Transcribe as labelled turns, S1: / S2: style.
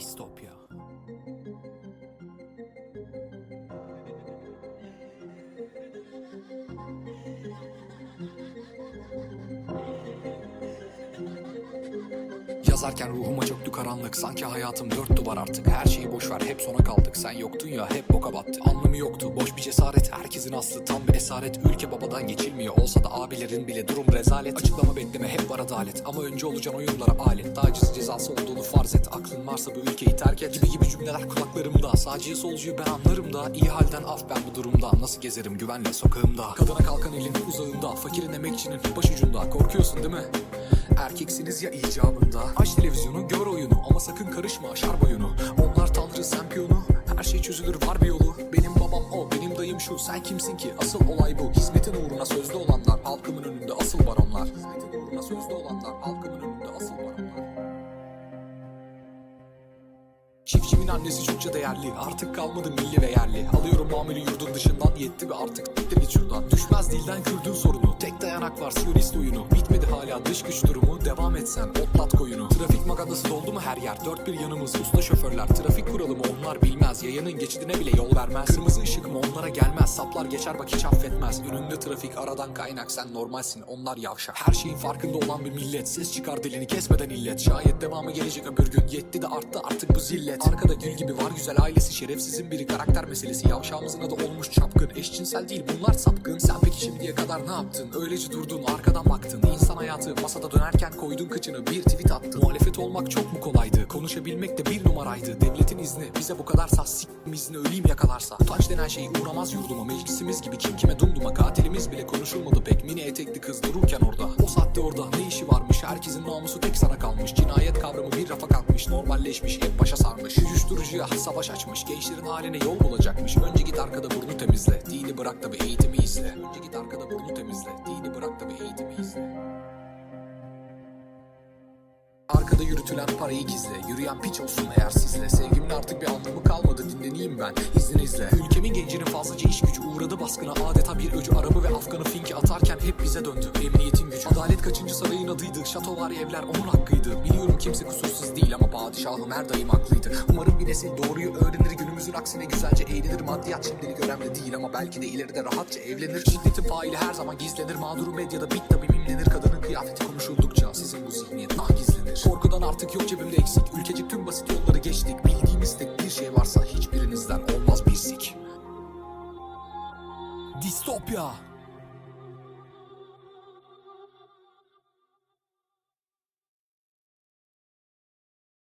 S1: stopia. Yazarken ruhuma çöktü karanlık. Sanki hayatım dört duvar artık. Her şeyi boş ver hep sona kaldık. Sen yoktun ya hep boka battı. Anlamı yoktu boş bir cesaret. Herkesin aslı tam bir esaret. Ülke babadan geçilmiyor. Olsa da abilerin bile durum rezalet. Açıklama bekleme hep var adalet. Ama önce olacaksın oyunlara alet. Taciz cezası olduğunu farz et. Aklın varsa bu ülkeyi terk et. Gibi gibi cümleler kulaklarımda. Sağcıyı solcuyu ben anlarım da. İyi halden af ben bu durumda. Nasıl gezerim güvenle sokağımda? Kadına kalkan elin uzağında. Fakirin emekçinin başucunda Korkuyorsun değil mi? Erkeksiniz ya icabında. Aç televizyonu gör oyunu. Ama sakın karışma aşar boyunu. Onlar tanrı sen piyonu Her şey çözülür var bir yolu. Benim babam o benim dayım şu. Sen kimsin ki? Asıl olay bu. Hizmetin uğruna sözlü olanlar Halkımın önünde asıl baronlar. Hizmetin uğruna sözlü olanlar Halkımın önünde asıl baronlar. Çiftçimin annesi çokça değerli. Artık kalmadı milli ve yerli. Alıyorum mamülü yurdun dışından Yetti be artık Siktir git şuradan. Düşmez dilden kürdün sorunu. Tek dayanak var siyonist oyunu. Bitmedi hala dış güç Etsen otlat koyunu. Trafik magandası doldu mu her yer? Dört bir yanımız. Usta şoförler Trafik kuralı mı? Onlar bilmez. Yayanın geçidine bile yol vermez. Kırmızı ışık mı? Onlara gelmez Saplar geçer bak hiç affetmez. Önünde trafik aradan kaynak. Sen normalsin onlar yavşak. Her şeyin farkında olan bir millet. Ses çıkar dilini kesmeden illet. Şayet devamı gelecek öbür gün. Yetti de arttı artık bu zillet. Arkada gül gibi var güzel ailesi. Şerefsizin biri karakter meselesi. Yavşağımızın adı olmuş çapkın. Eşcinsel değil bunlar sapkın. Sen peki şimdiye kadar ne yaptın? Öylece durdun arkadan baktın. İnsan hayatı masada dönerken koydun kıçını. Bir tweet attın. Muhalefet olmak çok mu kolaydı? Konuşabilmek de bir numaraydı. Devletin izni bize bu kadar sas s**tim izni öleyim yakalarsa. Utanç denen şey uğramaz yurduma Meclisimiz gibi kim kime dumduma Katilimiz bile konuşulmadı. Pek Mini etekli kız dururken orada. O saatte orada ne işi varmış? Herkesin namusu tek sana kalmış. Cinayet kavramı bir rafa kalkmış Normalleşmiş hep başa sarmış. Uyuşturucuya savaş açmış. Gençlerin haline yol bulacakmış. Önce git arkada burnu temizle. Dini bırak da bir eğitimi izle. Önce git arkada Arkada yürütülen parayı gizle. Yürüyen piç olsun eğer sizle. Sevgimin artık bir anlamı kalmadı dinleneyim ben. İzninizle. Ülkemin gencinin fazlaca iş gücü uğradı baskına Adeta bir öcü Arabı ve Afganı finki atarken hep bize döndü. Emniyetin gücü. Adalet kaçıncı sarayın adıydı. Şatovari evler onun hakkıydı. Biliyorum kimse kusursuz değil ama padişahım her daim haklıydı. Umarım bir nesil doğruyu öğrenir. Günümüzün aksine güzelce eğlenir. Maddiyat şimdilik önemli değil ama belki de ileride rahatça evlenir. Şiddetin faili her zaman gizlenir. Mağduru medyada bit tabi mimlenir. Kadının kıyafeti konuşuldukça sizin bu zihniyet nah Korkudan artık yok cebimde eksik. Ülkecik tüm basit yolları geçtik. Bildiğimiz tek bir şey varsa hiçbirinizden olmaz bir sik. Distopya